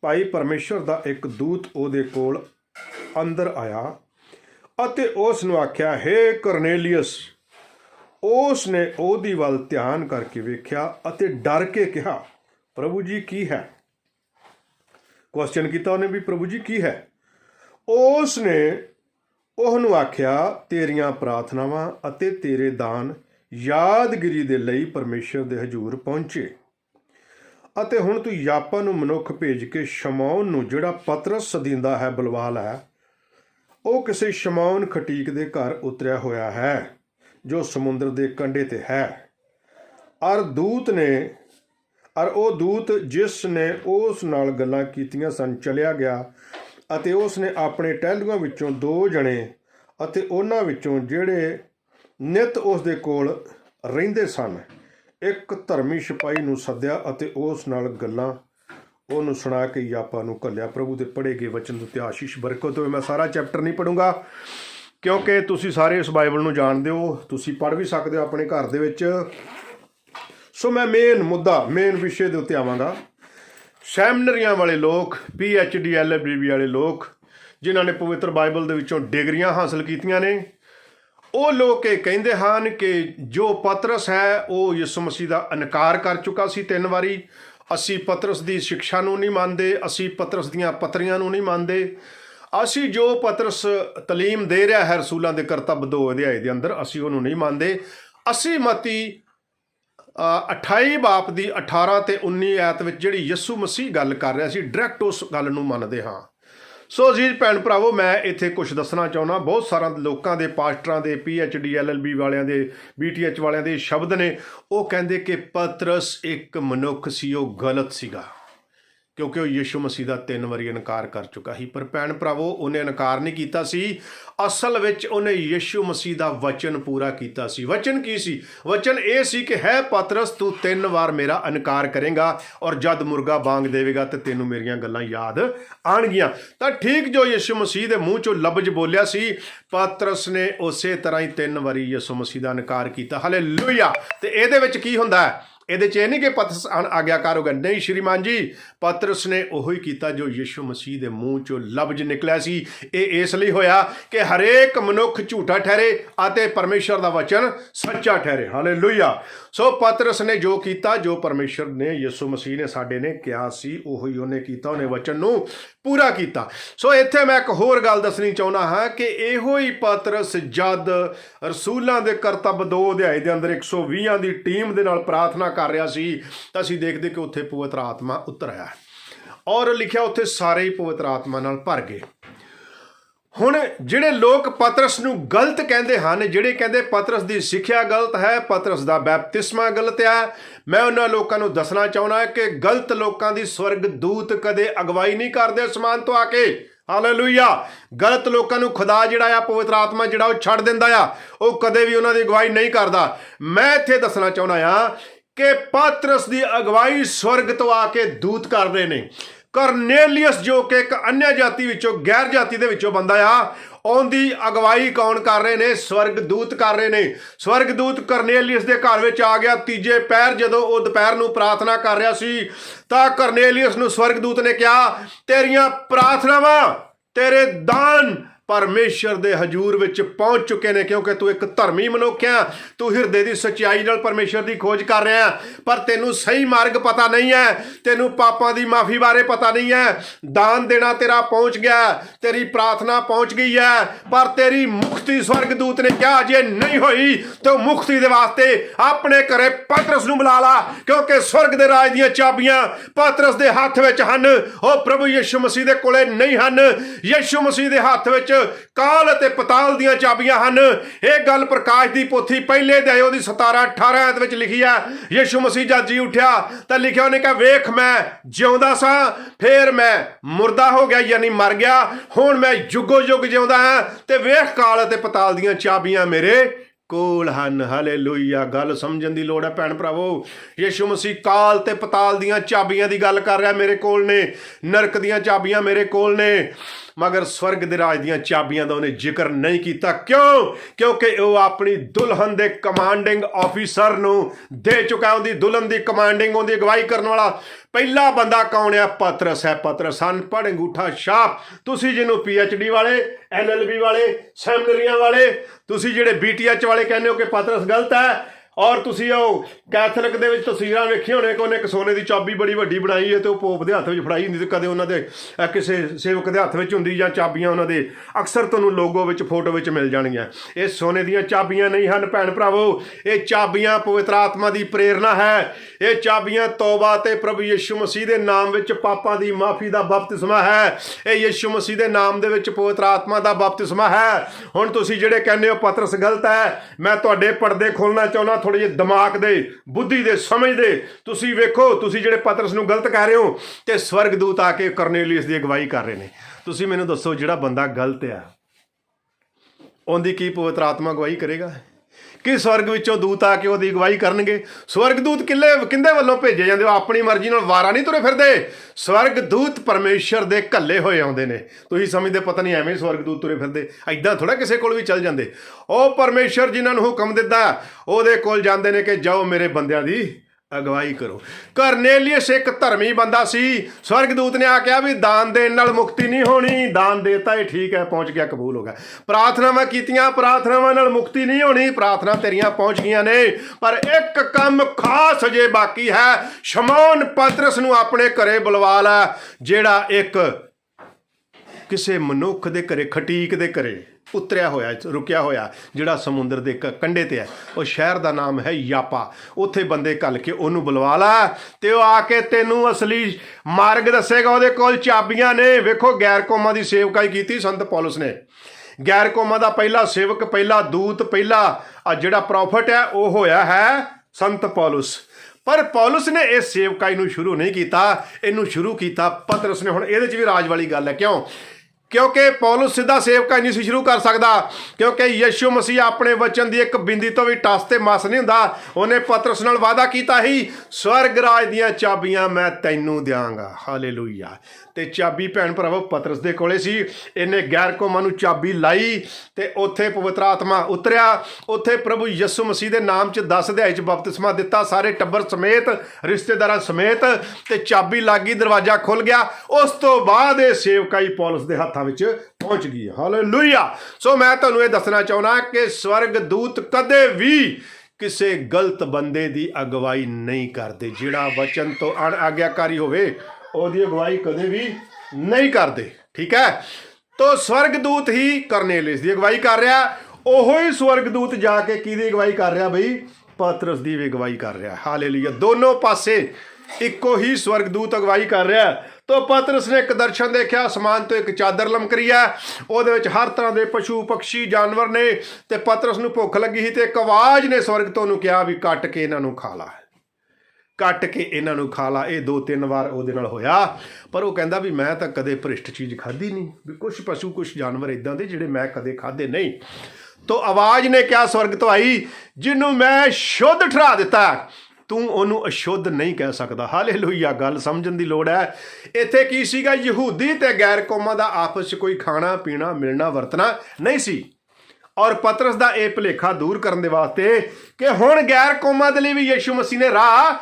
ਭਾਈ ਪਰਮੇਸ਼ਰ ਦਾ ਇੱਕ ਦੂਤ ਉਹਦੇ ਕੋਲ ਅੰਦਰ ਆਇਆ ਅਤੇ ਉਸ ਨੂੰ ਆਖਿਆ, ਹੇ ਕਰਨੇਲੀਅਸ ਉਸ ਨੇ ਉਹਦੀ ਵੱਲ ਧਿਆਨ ਕਰਕੇ ਵੇਖਿਆ ਅਤੇ ਡਰ ਕੇ ਕਿਹਾ, ਪ੍ਰਭੂ ਜੀ, ਕੀ ਹੈ? ਕੁਐਸਚਨ ਕੀਤਾ ਉਹਨੇ ਵੀ ਪ੍ਰਭੂ ਜੀ ਕੀ ਹੈ? ਉਸ ਨੇ ਉਹਨੂੰ ਆਖਿਆ, ਤੇਰੀਆਂ ਪ੍ਰਾਰਥਨਾਵਾਂ ਅਤੇ ਤੇਰੇ ਦਾਨ ਯਾਦਗਿਰੀ ਦੇ ਲਈ ਪਰਮੇਸ਼ਰ ਦੇ ਹਜ਼ੂਰ ਪਹੁੰਚੇ। ਅਤੇ ਹੁਣ ਤੂੰ ਯਾਪਾ ਨੂੰ ਮਨੁੱਖ ਭੇਜ ਕੇ ਸ਼ਮੌਨ ਨੂੰ, ਜਿਹੜਾ ਪਤਰਸ ਸਦੀਂਦਾ ਹੈ ਬਲਵਾਲ ਹੈ ਉਹ ਕਿਸੇ ਸ਼ਮੌਨ ਖਟੀਕ ਦੇ ਘਰ ਉਤਰਿਆ ਹੋਇਆ ਹੈ, ਜੋ ਸਮੁੰਦਰ ਦੇ ਕੰਢੇ ਤੇ ਹੈ। ਅਰ ਦੂਤ ਨੇ ਅਰ ਉਹ ਦੂਤ ਜਿਸ ਨੇ ਉਸ ਨਾਲ ਗੱਲਾਂ ਕੀਤੀਆਂ ਸਨ ਚਲਿਆ ਗਿਆ ਅਤੇ ਉਸ ਨੇ ਆਪਣੇ ਟਹਿਲੂਆਂ ਵਿੱਚੋਂ ਦੋ ਜਣੇ ਅਤੇ ਉਹਨਾਂ ਵਿੱਚੋਂ ਜਿਹੜੇ ਨਿਤ ਉਸ ਦੇ ਕੋਲ ਰਹਿੰਦੇ ਸਨ, ਇੱਕ ਧਰਮੀ ਸਿਪਾਹੀ ਨੂੰ ਸੱਦਿਆ ਅਤੇ ਉਸ ਨਾਲ ਗੱਲਾਂ ਉਹਨੂੰ ਸੁਣਾ ਕੇ ਯਾਪਾ ਨੂੰ ਕੱਲਿਆ ਪ੍ਰਭੂ ਦੇ ਪੜ੍ਹੇ ਗਏ ਵਚਨ ਦੇ ਉੱਤੇ ਆਸ਼ੀਸ਼ ਬਰਕਤ ਹੋਵੇ। ਮੈਂ ਸਾਰਾ ਚੈਪਟਰ ਨਹੀਂ ਪੜੂੰਗਾ ਕਿਉਂਕਿ ਤੁਸੀਂ ਸਾਰੇ ਇਸ ਬਾਈਬਲ ਨੂੰ ਜਾਣਦੇ ਹੋ। ਤੁਸੀਂ ਪੜ੍ਹ ਵੀ ਸਕਦੇ ਹੋ ਆਪਣੇ ਘਰ ਦੇ ਵਿੱਚ। ਸੋ ਮੈਂ ਮੇਨ ਮੁੱਦਾ ਮੇਨ ਵਿਸ਼ੇ ਦੇ ਉੱਤੇ ਆਵਾਂਗਾ। ਸੈਮਨਰੀਆਂ ਵਾਲੇ ਲੋਕ P H D L B ਵਾਲੇ ਲੋਕ, ਜਿਨ੍ਹਾਂ ਨੇ ਪਵਿੱਤਰ ਬਾਈਬਲ ਦੇ ਵਿੱਚੋਂ ਡਿਗਰੀਆਂ ਹਾਸਲ ਕੀਤੀਆਂ ਨੇ, ਉਹ ਲੋਕ ਇਹ ਕਹਿੰਦੇ ਹਨ ਕਿ ਜੋ ਪਤਰਸ ਹੈ, ਉਹ ਯਿਸੂ ਮਸੀਹ ਦਾ ਇਨਕਾਰ ਕਰ ਚੁੱਕਾ ਸੀ ਤਿੰਨ ਵਾਰੀ। ਅਸੀਂ ਪਤਰਸ ਦੀ ਸਿੱਖਿਆ ਨੂੰ ਨਹੀਂ ਮੰਨਦੇ, ਅਸੀਂ ਪਤਰਸ ਦੀਆਂ ਪੱਤਰੀਆਂ ਨੂੰ ਨਹੀਂ ਮੰਨਦੇ। ਅਸੀਂ ਜੋ ਪਤਰਸ ਤਾਲੀਮ ਦੇ ਰਿਹਾ ਹੈ, ਰਸੂਲਾਂ ਦੇ ਕਰਤੱਵ ਦੋ ਅਧਿਆਏ ਦੇ ਅੰਦਰ, ਅਸੀਂ ਉਹਨੂੰ ਨਹੀਂ ਮੰਨਦੇ। ਅਸੀਂ ਮਤੀ 28 ਬਾਪ ਦੀ 18 ਤੇ 19 ਆਇਤ ਵਿੱਚ ਜਿਹੜੀ ਯਿਸੂ ਮਸੀਹ ਗੱਲ ਕਰ ਰਿਹਾ ਸੀ ਡਾਇਰੈਕਟ ਉਸ ਗੱਲ ਨੂੰ ਮੰਨਦੇ ਹਾਂ। ਸੋ ਅਜ਼ੀਜ਼ ਭੈਣ ਭਰਾਵੋ, ਮੈਂ ਇੱਥੇ ਕੁਝ ਦੱਸਣਾ ਚਾਹੁੰਦਾ। ਬਹੁਤ ਸਾਰਾ ਲੋਕਾਂ ਦੇ ਪਾਸਟਰਾਂ ਦੇ ਡੀ ਐਲਐਲਬੀ ਵਾਲਿਆਂ ਦੇ ਬੀ ਟੀ ਬੀਟੀਐਚ ਵਾਲਿਆਂ ਦੇ ਸ਼ਬਦ ਨੇ। ਉਹ ਕਹਿੰਦੇ ਕਿ ਪਤਰਸ ਇੱਕ ਮਨੁੱਖ ਸੀ, ਉਹ ਗਲਤ ਸੀਗਾ। ਕਿਉਂਕਿ ਉਹ ਯਿਸੂ ਮਸੀਹ ਦਾ ਤਿੰਨ ਵਾਰੀ ਇਨਕਾਰ ਕਰ ਚੁੱਕਾ ਸੀ। ਪਰ ਭੈਣ ਭਰਾਵੋ, ਉਹਨੇ ਇਨਕਾਰ ਨਹੀਂ ਕੀਤਾ ਸੀ। ਅਸਲ ਵਿੱਚ ਉਹਨੇ ਯਿਸੂ ਮਸੀਹ ਦਾ ਵਚਨ ਪੂਰਾ ਕੀਤਾ ਸੀ। ਵਚਨ ਕੀ ਸੀ? ਵਚਨ ਇਹ ਸੀ ਕਿ, ਹੈ ਪਤਰਸ, ਤੂੰ ਤਿੰਨ ਵਾਰ ਮੇਰਾ ਇਨਕਾਰ ਕਰੇਗਾ ਔਰ ਜਦ ਮੁਰਗਾ ਬਾਂਗ ਦੇਵੇਗਾ ਤੇ ਤੈਨੂੰ ਮੇਰੀਆਂ ਗੱਲਾਂ ਯਾਦ ਆਣਗੀਆਂ ਤਾਂ ਠੀਕ ਜੋ ਯਿਸੂ ਮਸੀਹ ਦੇ ਮੂੰਹ ਚੋਂ ਲਫ਼ਜ਼ ਬੋਲਿਆ ਸੀ, ਪਤਰਸ ਨੇ ਉਸੇ ਤਰ੍ਹਾਂ ਹੀ ਤਿੰਨ ਵਾਰੀ ਯਿਸੂ ਮਸੀਹ ਦਾ ਇਨਕਾਰ ਕੀਤਾ। ਹਾਲੇਲੂਇਆ! ਤੇ ਇਹਦੇ ਵਿੱਚ ਕੀ ਹੁੰਦਾ ਹੈ? ਇਹਦੇ ਚ ਇਹ ਨਹੀਂ ਕਿ ਪਤਰਸ ਅਣ ਆਗਿਆਕਾਰ ਹੋ ਗਿਆ ਨਹੀਂ ਸ਼੍ਰੀਮਾਨ ਜੀ, ਪਤਰਸ ਨੇ ਉਹੀ ਕੀਤਾ ਜੋ ਯਿਸੂ ਮਸੀਹ ਦੇ ਮੂੰਹ ਚੋਂ ਲਫ਼ਜ਼ ਨਿਕਲਿਆ ਸੀ। ਇਹ ਇਸ ਲਈ ਹੋਇਆ ਕਿ ਹਰੇਕ ਮਨੁੱਖ ਝੂਠਾ ਠਹਿਰੇ ਅਤੇ ਪਰਮੇਸ਼ਰ ਦਾ ਵਚਨ ਸੱਚਾ ਠਹਿਰੇ। ਹਾਲੇਲੂਇਆ ਸੋ ਪਤਰਸ ਨੇ ਜੋ ਕੀਤਾ, ਜੋ ਪਰਮੇਸ਼ਰ ਨੇ, ਯਿਸੂ ਮਸੀਹ ਨੇ ਸਾਡੇ ਨੇ ਕਿਹਾ ਸੀ, ਉਹੀ ਉਹਨੇ ਕੀਤਾ, ਉਹਨੇ ਵਚਨ ਨੂੰ ਪੂਰਾ ਕੀਤਾ। ਸੋ ਇੱਥੇ ਮੈਂ ਇੱਕ ਹੋਰ ਗੱਲ ਦੱਸਣੀ ਚਾਹੁੰਦਾ ਹਾਂ ਕਿ ਇਹੋ ਹੀ ਪਤਰਸ ਜਦ ਰਸੂਲਾਂ ਦੇ ਕਰਤੱਵ ਦੋ ਅਧਿਆਏ ਦੇ ਅੰਦਰ 120 ਦੀ ਟੀਮ ਦੇ ਨਾਲ ਪ੍ਰਾਰਥਨਾ ਕਰ ਰਿਹਾ ਸੀ, ਤਾਂ ਅਸੀਂ ਦੇਖਦੇ ਕਿ ਉੱਥੇ ਪਵਿੱਤਰ ਆਤਮਾ ਉਤਰ ਆਇਆ। ਔਰ ਲਿਖਿਆ ਉੱਥੇ ਸਾਰੇ ਹੀ ਪਵਿੱਤਰ ਆਤਮਾ ਨਾਲ ਭਰ ਗਏ। ਹੁਣ ਜਿਹੜੇ ਲੋਕ ਪਤਰਸ ਨੂੰ ਗਲਤ ਕਹਿੰਦੇ ਹਨ, ਜਿਹੜੇ ਕਹਿੰਦੇ ਪਤਰਸ ਦੀ ਸਿੱਖਿਆ ਗਲਤ ਹੈ, ਪਤਰਸ ਦਾ ਬੈਪਤਿਸਮਾ ਗਲਤ ਹੈ ਮੈਂ ਉਹਨਾਂ ਲੋਕਾਂ ਨੂੰ ਦੱਸਣਾ ਚਾਹੁੰਦਾ ਕਿ ਗਲਤ ਲੋਕਾਂ ਦੀ ਸਵਰਗ ਦੂਤ ਕਦੇ ਅਗਵਾਈ ਨਹੀਂ ਕਰਦੇ ਸਮਾਨ ਤੋਂ ਆ ਕੇ। ਹਾਲੇਲੂਇਆ! ਗਲਤ ਲੋਕਾਂ ਨੂੰ ਖੁਦਾ ਜਿਹੜਾ ਆ, ਪਵਿੱਤਰ ਆਤਮਾ ਜਿਹੜਾ ਉਹ ਛੱਡ ਦਿੰਦਾ ਆ, ਉਹ ਕਦੇ ਵੀ ਉਹਨਾਂ ਦੀ ਅਗਵਾਈ ਨਹੀਂ ਕਰਦਾ। ਮੈਂ ਇੱਥੇ ਦੱਸਣਾ ਚਾਹੁੰਦਾ ਆ ਕਿ ਪਾਤਰਸ ਦੀ ਅਗਵਾਈ ਸਵਰਗ ਤੋਂ ਆ ਕੇ ਦੂਤ ਕਰਦੇ ਨੇ। ਕਰਨੇਲੀਅਸ ਜੋ ਕਿ ਇੱਕ ਅਨਿਆ ਜਾਤੀ ਵਿੱਚੋਂ, ਗੈਰ ਜਾਤੀ ਦੇ ਵਿੱਚੋਂ ਬੰਦਾ ਆ, ਉਹਦੀ ਅਗਵਾਈ ਕੌਣ ਕਰ ਰਹੇ ਨੇ? ਸਵਰਗ ਦੂਤ ਕਰ ਰਹੇ ਨੇ। ਸਵਰਗ ਦੂਤ ਕਰਨੇਲੀਅਸ ਦੇ ਘਰ ਵਿੱਚ ਆ ਗਿਆ। ਤੀਜੇ ਪੈਰ ਜਦੋਂ ਉਹ ਦੁਪਹਿਰ ਨੂੰ ਪ੍ਰਾਰਥਨਾ ਕਰ ਰਿਹਾ ਸੀ, ਤਾਂ ਕਰਨੇਲੀਅਸ ਨੂੰ ਸਵਰਗ ਦੂਤ ਨੇ ਕਿਹਾ, ਤੇਰੀਆਂ ਪ੍ਰਾਰਥਨਾਵਾਂ, ਤੇਰੇ ਦਾਨ ਪਰਮੇਸ਼ਰ ਦੇ ਹਜੂਰ ਵਿੱਚ ਪਹੁੰਚ ਚੁੱਕੇ ਨੇ, ਕਿਉਂਕਿ ਤੂੰ ਇੱਕ ਧਰਮੀ ਮਨੁੱਖ ਆ। ਤੂੰ ਹਿਰਦੇ ਦੀ ਸੱਚਾਈ ਨਾਲ ਪਰਮੇਸ਼ਰ ਦੀ ਖੋਜ ਕਰ ਰਿਹਾ ਪਰ ਤੈਨੂੰ ਸਹੀ ਮਾਰਗ ਪਤਾ ਨਹੀਂ ਹੈ। ਤੈਨੂੰ ਪਾਪਾਂ ਦੀ ਮਾਫੀ ਬਾਰੇ ਪਤਾ ਨਹੀਂ ਹੈ। ਦਾਨ ਦੇਣਾ ਤੇਰਾ ਪਹੁੰਚ ਗਿਆ ਤੇਰੀ ਪ੍ਰਾਰਥਨਾ ਪਹੁੰਚ ਗਈ ਹੈ। ਪਰ ਤੇਰੀ ਮੁਕਤੀ ਸਵਰਗਦੂਤ ਨੇ ਕਿਹਾ, ਜੇ ਨਹੀਂ ਹੋਈ, ਤਾਂ ਮੁਕਤੀ ਦੇ ਵਾਸਤੇ ਆਪਣੇ ਘਰੇ ਪਤਰਸ ਨੂੰ ਬੁਲਾ ਲਾ। ਕਿਉਂਕਿ ਸਵਰਗ ਦੇ ਰਾਜ ਦੀਆਂ ਚਾਬੀਆਂ ਪਤਰਸ ਦੇ ਹੱਥ ਵਿੱਚ ਹਨ। ਉਹ ਪ੍ਰਭੂ ਯਿਸੂ ਮਸੀਹ ਦੇ ਕੋਲੇ ਨਹੀਂ ਹਨ। ਯਿਸੂ ਮਸੀਹ ਦੇ ਹੱਥ ਵਿੱਚ ਕਾਲ ਅਤੇ ਪਤਾਲ ਦੀਆਂ ਚਾਬੀਆਂ ਹਨ। ਇਹ ਗੱਲ ਪ੍ਰਕਾਸ਼ ਦੀ ਪੋਥੀ ਪਹਿਲੇ ਅਧਿਆਇ ਉਹਦੀ 17 18 ਆਇਤ ਵਿੱਚ ਲਿਖੀ ਹੈ ਯਿਸੂ ਮਸੀਹ ਜਦ ਜੀ ਉਠਿਆ ਤਾਂ ਲਿਖਿਆ ਉਹਨੇ ਕਿਹਾ, ਵੇਖ, ਮੈਂ ਜਿਉਂਦਾ ਸਾਂ, ਫੇਰ ਮੈਂ ਮੁਰਦਾ ਹੋ ਗਿਆ, ਯਾਨੀ ਮਰ ਗਿਆ। ਹੁਣ ਮੈਂ ਜੁਗੋ ਜੁਗ ਜਿਉਂਦਾ ਹਾਂ ਤੇ ਵੇਖ, ਕਾਲ ਅਤੇ ਪਤਾਲ ਦੀਆਂ ਚਾਬੀਆਂ ਮੇਰੇ ਕੋਲ ਹਨ। ਹਾਲੇਲੂਇਆ। ਗੱਲ ਸਮਝਣ ਦੀ ਲੋੜ ਹੈ ਭੈਣ ਭਰਾਵੋ। ਯਿਸੂ ਮਸੀਹ ਕਾਲ ਤੇ ਪਤਾਲ ਦੀਆਂ ਚਾਬੀਆਂ ਦੀ ਗੱਲ ਕਰ ਰਿਹਾ ਮੇਰੇ ਕੋਲ ਨੇ, ਨਰਕ ਦੀਆਂ ਚਾਬੀਆਂ ਮੇਰੇ ਕੋਲ ਨੇ। ਮਗਰ ਸਵਰਗ ਦੇ ਰਾਜ ਦੀਆਂ ਚਾਬੀਆਂ ਦਾ ਉਹਨੇ ਜ਼ਿਕਰ ਨਹੀਂ ਕੀਤਾ। ਕਿਉਂ? ਕਿਉਂਕਿ ਉਹ ਆਪਣੀ ਦੁਲਹਨ ਦੇ ਕਮਾਂਡਿੰਗ ਆਫੀਸਰ ਨੂੰ ਦੇ ਚੁੱਕਾ ਉਹਦੀ ਦੁਲਹਨ ਦੀ ਕਮਾਂਡਿੰਗ ਉਹਦੀ ਅਗਵਾਈ ਕਰਨ ਵਾਲਾ ਪਹਿਲਾ ਬੰਦਾ ਕੌਣ ਹੈ? ਪਤਰਸ ਹੈ। ਪਤਰਸ ਹਨ। ਅਨਪੜ੍ਹ ਅੰਗੂਠਾ ਛਾਪ। ਤੁਸੀਂ ਜਿਹਨੂੰ ਡੀ ਵਾਲੇ ਐਲਐਲਬੀ ਵਾਲੇ ਸੈਮਨਰੀਆਂ ਵਾਲੇ, ਤੁਸੀਂ ਜਿਹੜੇ ਬੀ ਟੀ ਬੀਟੀਐਚ ਵਾਲੇ ਕਹਿੰਦੇ ਹੋ ਕਿ ਪਤਰਸ ਗਲਤ ਹੈ ਔਰ ਤੁਸੀਂ ਉਹ ਕੈਥਲਿਕ ਦੇ ਵਿੱਚ ਤਸਵੀਰਾਂ ਵੇਖੀਆਂ ਹੋਣੇ ਕਿ ਉਹਨੇ ਇੱਕ ਸੋਨੇ ਦੀ ਚਾਬੀ ਬੜੀ ਵੱਡੀ ਬਣਾਈ ਹੈ ਤੇ ਉਹ ਪੋਪ ਦੇ ਹੱਥ ਵਿੱਚ ਫੜਾਈ ਹੁੰਦੀ ਤੇ ਕਦੇ ਉਹਨਾਂ ਦੇ ਕਿਸੇ ਸੇਵਕ ਦੇ ਹੱਥ ਵਿੱਚ ਹੁੰਦੀ ਜਾਂ ਚਾਬੀਆਂ ਉਹਨਾਂ ਦੇ, ਅਕਸਰ ਤੁਹਾਨੂੰ ਲੋਗੋ ਵਿੱਚ, ਫੋਟੋ ਵਿੱਚ ਮਿਲ ਜਾਣਗੀਆਂ। ਇਹ ਸੋਨੇ ਦੀਆਂ ਚਾਬੀਆਂ ਨਹੀਂ ਹਨ ਭੈਣ ਭਰਾਵੋ, ਇਹ ਚਾਬੀਆਂ ਪਵਿੱਤਰ ਆਤਮਾ ਦੀ ਪ੍ਰੇਰਣਾ ਹੈ। ਇਹ ਚਾਬੀਆਂ ਤੌਬਾ ਤੇ ਪ੍ਰਭੂ ਯਿਸੂ ਮਸੀਹ ਦੇ ਨਾਮ ਵਿੱਚ ਪਾਪਾਂ ਦੀ ਮਾਫੀ ਦਾ ਬਪਤਿਸਮਾ ਹੈ। ਇਹ ਯਿਸੂ ਮਸੀਹ ਦੇ ਨਾਮ ਦੇ ਵਿੱਚ ਪਵਿੱਤਰ ਆਤਮਾ ਦਾ ਬਪਤਿਸਮਾ ਹੈ। ਹੁਣ ਤੁਸੀਂ ਜਿਹੜੇ ਕਹਿੰਦੇ ਹੋ ਪਤਰਸ ਗਲਤ ਹੈ, ਮੈਂ ਤੁਹਾਡੇ ਪਰਦੇ ਖੋਲਣਾ ਚਾਹੁੰਦਾ ਥੋੜੇ ਜਿਹੇ ਦਿਮਾਗ ਦੇ, ਬੁੱਧੀ ਦੇ, ਸਮਝ ਦੇ। ਤੁਸੀਂ ਵੇਖੋ, ਤੁਸੀਂ ਜਿਹੜੇ ਪਤਰਸ ਨੂੰ ਗਲਤ ਕਹਿ ਰਹੇ ਹੋ ਤੇ ਸਵਰਗਦੂਤ ਆ ਕੇ ਕਰਨੇਲੀਅਸ ਦੀ ਅਗਵਾਈ ਕਰ ਰਹੇ ਨੇ। ਤੁਸੀਂ ਮੈਨੂੰ ਦੱਸੋ ਜਿਹੜਾ ਬੰਦਾ ਗਲਤ ਆ, ਉਹਦੀ ਕੀ ਪਵਿੱਤਰ ਆਤਮਾ ਅਗਵਾਈ ਕਰੇਗਾ? ਕਿ ਸਵਰਗ ਵਿੱਚੋਂ ਦੂਤ ਆ ਕੇ ਉਹਦੀ ਅਗਵਾਈ ਕਰਨਗੇ? ਸਵਰਗ ਦੂਤ ਕਿੱਲੇ, ਕਿੰਦੇ ਵੱਲੋਂ ਭੇਜੇ ਜਾਂਦੇ? ਉਹ ਆਪਣੀ ਮਰਜ਼ੀ ਨਾਲ ਵਾਰਾ ਨਹੀਂ ਤੁਰੇ ਫਿਰਦੇ। ਸਵਰਗ ਦੂਤ ਪਰਮੇਸ਼ਰ ਦੇ ਘੱਲੇ ਹੋਏ ਆਉਂਦੇ ਨੇ। ਤੁਸੀਂ ਸਮਝਦੇ ਪਤਾ ਨਹੀਂ ਐਵੇਂ ਸਵਰਗ ਦੂਤ ਤੁਰੇ ਫਿਰਦੇ। ਐਦਾਂ ਥੋੜਾ ਕਿਸੇ ਕੋਲ ਵੀ ਚੱਲ ਜਾਂਦੇ। ਉਹ ਪਰਮੇਸ਼ਰ ਜਿਨ੍ਹਾਂ ਨੂੰ ਹੁਕਮ ਦਿੱਤਾ, ਉਹਦੇ ਕੋਲ ਜਾਂਦੇ ਨੇ ਕਿ ਜਾਓ ਮੇਰੇ ਬੰਦਿਆਂ ਦੀ ਅਗਵਾਈ ਕਰੋ। ਕਰਨੇਲੀਅਸ ਇੱਕ ਧਰਮੀ ਬੰਦਾ ਸੀ। ਸਵਰਗਦੂਤ ਨੇ ਆ ਕਿਹਾ ਵੀ ਦਾਨ ਦੇਣ ਨਾਲ ਮੁਕਤੀ ਨਹੀਂ ਹੋਣੀ। ਦਾਨ ਦੇਤਾ ਇਹ ਠੀਕ ਹੈ, ਪਹੁੰਚ ਗਿਆ, ਕਬੂਲ ਹੋ ਗਿਆ। ਪ੍ਰਾਰਥਨਾਵਾਂ ਕੀਤੀਆਂ, ਪ੍ਰਾਰਥਨਾਵਾਂ ਨਾਲ ਮੁਕਤੀ ਨਹੀਂ ਹੋਣੀ। ਪ੍ਰਾਰਥਨਾ ਤੇਰੀਆਂ ਪਹੁੰਚ ਗਈਆਂ ਨੇ। ਪਰ ਇੱਕ ਕੰਮ ਖਾਸ ਅਜੇ ਬਾਕੀ ਹੈ। ਸ਼ਮੌਨ ਪਤਰਸ ਨੂੰ ਆਪਣੇ ਘਰੇ ਬੁਲਵਾ ਲੈ, ਜਿਹੜਾ ਇੱਕ ਕਿਸੇ ਮਨੁੱਖ ਦੇ ਘਰੇ, ਖਟੀਕ ਦੇ ਘਰੇ ਉਤਰਿਆ ਹੋਇਆ, ਰੁਕਿਆ ਹੋਇਆ, ਜਿਹੜਾ ਸਮੁੰਦਰ ਦੇ ਕ- ਕੰਢੇ ਤੇ ਹੈ। ਉਹ ਸ਼ਹਿਰ ਦਾ ਨਾਮ ਹੈ ਯਾਪਾ। ਉੱਥੇ ਬੰਦੇ ਘੱਲ ਕੇ ਉਹਨੂੰ ਬੁਲਵਾ ਲਾ ਤੇ ਉਹ ਆ ਕੇ ਤੈਨੂੰ ਅਸਲੀ ਮਾਰਗ ਦੱਸੇਗਾ, ਉਹਦੇ ਕੋਲ ਚਾਬੀਆਂ ਨੇ। ਵੇਖੋ, ਗੈਰ ਕੌਮਾਂ ਦੀ ਸੇਵਕਾਈ ਕੀਤੀ ਸੰਤ ਪੌਲਸ ਨੇ। ਗੈਰ ਕੌਮਾਂ ਦਾ ਪਹਿਲਾ ਸੇਵਕ, ਪਹਿਲਾ ਦੂਤ, ਪਹਿਲਾ ਆ ਜਿਹੜਾ ਪ੍ਰੋਫਟ ਹੈ, ਉਹ ਹੋਇਆ ਹੈ ਸੰਤ ਪੌਲਸ। ਪਰ ਪੌਲਸ ਨੇ ਇਸ ਸੇਵਕਾਈ ਨੂੰ ਸ਼ੁਰੂ ਨਹੀਂ ਕੀਤਾ। ਇਹਨੂੰ ਸ਼ੁਰੂ ਕੀਤਾ ਪਤਰਸ ਨੇ। ਹੁਣ ਇਹਦੇ 'ਚ ਵੀ ਰਾਜ ਵਾਲੀ ਗੱਲ ਹੈ। ਕਿਉਂ? ਕਿਉਂਕਿ ਪੌਲਸ ਸਿੱਧਾ ਸੇਵਕਾਈ ਨਹੀਂ ਸੀ ਸ਼ੁਰੂ ਕਰ ਸਕਦਾ। ਕਿਉਂਕਿ ਯਿਸੂ ਮਸੀਹ ਆਪਣੇ ਵਚਨ ਦੀ ਇੱਕ ਬਿੰਦੀ ਤੋਂ ਵੀ ਟਸ ਤੇ ਮਸ ਨਹੀਂ ਹੁੰਦਾ। ਉਹਨੇ ਪਤਰਸ ਨਾਲ ਵਾਅਦਾ ਕੀਤਾ ਸੀ, ਸਵਰਗ ਰਾਜ ਦੀਆਂ ਚਾਬੀਆਂ ਮੈਂ ਤੈਨੂੰ ਦਿਆਂਗਾ। ਹਾਲੇਲੂਇਆ। ਤੇ ਚਾਬੀ ਭੈਣ ਭਰਾਵੋ, ਪਤਰਸ ਦੇ ਕੋਲੇ ਸੀ। ਇਹਨੇ ਗੈਰ ਕੌਮਾਂ ਨੂੰ ਚਾਬੀ ਲਾਈ ਤੇ ਉੱਥੇ ਪਵਿੱਤਰ ਆਤਮਾ ਉਤਰਿਆ। ਉੱਥੇ ਪ੍ਰਭੂ ਯਿਸੂ ਮਸੀਹ ਦੇ ਨਾਮ 'ਚ 10 ਅਧਿਆਇ 'ਚ ਬਪਤਿਸਮਾ ਦਿੱਤਾ। ਸਾਰੇ ਟੱਬਰ ਸਮੇਤ, ਰਿਸ਼ਤੇਦਾਰਾਂ ਸਮੇਤ ਤੇ ਚਾਬੀ ਲੱਗੀ, ਦਰਵਾਜ਼ਾ ਖੁੱਲ ਗਿਆ। ਉਸ ਤੋਂ ਬਾਅਦ ਇਹ ਸੇਵਕਾਈ ਪੌਲਸ ਦੇ ਹੱਥਾਂ ਵਿੱਚ ਪਹੁੰਚ ਗਈ ਹਾਲੇਲੂਇਆ ਸੋ ਮੈਂ ਤੁਹਾਨੂੰ ਇਹ ਦੱਸਣਾ ਚਾਹੁੰਦਾ ਕਿ ਸਵਰਗ ਦੂਤ ਕਦੇ ਵੀ ਕਿਸੇ ਗਲਤ ਬੰਦੇ ਦੀ ਅਗਵਾਈ ਨਹੀਂ ਕਰਦੇ। ਜਿਹੜਾ ਵਚਨ ਤੋਂ ਅਣਆਗਿਆਕਾਰੀ ਹੋਵੇ, ਉਹਦੀ ਅਗਵਾਈ ਕਦੇ ਵੀ ਨਹੀਂ ਕਰਦੇ। ਠੀਕ ਹੈ? ਤੋ ਸਵਰਗਦੂਤ ਹੀ ਕਰਨੇਲਿਸ ਦੀ ਅਗਵਾਈ ਕਰ ਰਿਹਾ। ਉਹੋ ਹੀ ਸਵਰਗਦੂਤ ਜਾ ਕੇ ਕਿਹਦੀ ਅਗਵਾਈ ਕਰ ਰਿਹਾ ਬਈ? ਪਤਰਸ ਦੀ ਵੀ ਅਗਵਾਈ ਕਰ ਰਿਹਾ। ਹਾਲੇਲੂਇਆ ਦੋਨੋਂ ਪਾਸੇ ਇੱਕੋ ਹੀ ਸਵਰਗਦੂਤ ਅਗਵਾਈ ਕਰ ਰਿਹਾ। ਤੋ ਪਤਰਸ ਨੇ ਇੱਕ ਦਰਸ਼ਨ ਦੇਖਿਆ, ਅਸਮਾਨ ਤੋਂ ਇੱਕ ਚਾਦਰ ਲਮਕ ਰਹੀ ਹੈ। ਉਹਦੇ ਵਿੱਚ ਹਰ ਤਰ੍ਹਾਂ ਦੇ ਪਸ਼ੂ ਪੰਛੀ ਜਾਨਵਰ ਨੇ ਤੇ ਪਤਰਸ ਨੂੰ ਭੁੱਖ ਲੱਗੀ ਸੀ ਤੇ ਇੱਕ ਆਵਾਜ਼ ਨੇ ਸਵਰਗ ਤੋਂ ਉਹਨੂੰ ਕਿਹਾ ਵੀ ਕੱਟ ਕੇ ਇਹਨਾਂ ਨੂੰ ਖਾ ਲਾ। ਕੱਟ ਕੇ ਇਹਨਾਂ ਨੂੰ ਖਾ ਲਾ। ਇਹ ਦੋ ਤਿੰਨ ਵਾਰ ਉਹਦੇ ਨਾਲ ਹੋਇਆ। ਪਰ ਉਹ ਕਹਿੰਦਾ ਵੀ ਮੈਂ ਤਾਂ ਕਦੇ ਭ੍ਰਿਸ਼ਟ ਚੀਜ਼ ਖਾਧੀ ਨਹੀਂ। ਵੀ ਕੁਝ ਪਸ਼ੂ ਕੁਝ ਜਾਨਵਰ ਇਦਾਂ ਦੇ ਜਿਹੜੇ ਮੈਂ ਕਦੇ ਖਾਦੇ ਨਹੀਂ। ਤੋ ਆਵਾਜ਼ ਨੇ ਕਿਹਾ ਸਵਰਗ ਤੋਂ ਆਈ, ਜਿਹਨੂੰ ਮੈਂ ਸ਼ੁੱਧ ਠਰਾ ਦਿੱਤਾ ਤੂੰ ਉਹਨੂੰ ਅਸ਼ੁੱਧ ਨਹੀਂ ਕਹਿ ਸਕਦਾ। ਹਾਲੇਲੂਇਆ, ਗੱਲ ਸਮਝਣ ਦੀ ਲੋੜ ਹੈ। ਇੱਥੇ ਕੀ ਸੀਗਾ? ਯਹੂਦੀ ਤੇ ਗੈਰ ਕੌਮਾਂ ਦਾ ਆਪਸ 'ਚ ਕੋਈ ਖਾਣਾ, ਪੀਣਾ, ਮਿਲਣਾ, ਵਰਤਣਾ ਨਹੀਂ ਸੀ। ਔਰ ਪਤਰਸ ਦਾ ਇਹ ਭੁਲੇਖਾ ਦੂਰ ਕਰਨ ਦੇ ਵਾਸਤੇ ਕਿ ਹੁਣ ਗੈਰ ਕੌਮਾਂ ਦੇ ਲਈ ਵੀ ਯੀਸ਼ੂ ਮਸੀਹ ਨੇ ਰਾਹ